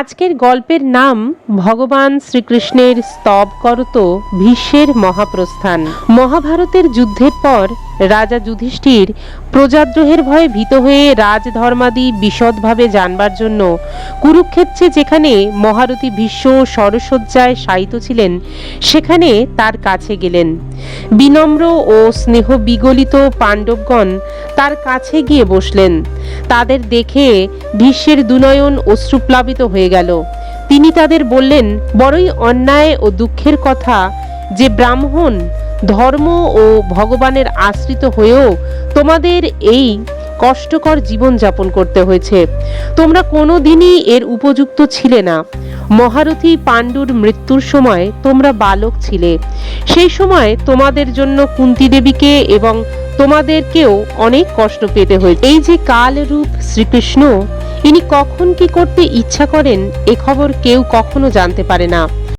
আজকের গল্পের নাম ভগবান শ্রীকৃষ্ণের স্তব করত ভীষ্মের মহাপ্রস্থান। মহাভারতের যুদ্ধের পর রাজা যুধিষ্ঠির প্রজাদ্রোহের ভয়ে ভীত হয়ে রাজধর্মাদি বিশদভাবে জানবার জন্য কুরুক্ষেত্রে যেখানে মহারথী ভীষ্ম সরসজ্জায় শায়িত ছিলেন, সেখানে তার কাছে গেলেন। বিনম্র ও স্নেহ বিগলিত পাণ্ডবগণ তার কাছে গিয়ে বসলেন। তাদের দেখে ভীষ্মের দুনয়ন অশ্রুপ্লাবিত হয়ে গেল। তিনি তাদের বললেন, বড়ই অন্যায় ও দুঃখের কথা যে ব্রাহ্মণ ধর্ম ও ভগবানের আশ্রিত হয়েও তোমাদের এই কষ্টকর জীবন যাপন করতে হয়েছে। তোমরা কোনো দিনই এর উপযুক্ত ছিলে না। মহারথী পাণ্ডুর মৃত্যুর সময় তোমরা বালক ছিলে। সেই সময় তোমাদের জন্য কুন্তি দেবীকে এবং তোমাদেরকেও অনেক কষ্ট পেতে হয়েছে। এই যে কালরূপ শ্রীকৃষ্ণ, ইনি কখন কি করতে ইচ্ছা করেন, এ খবর কেউ কখনো জানতে পারে না।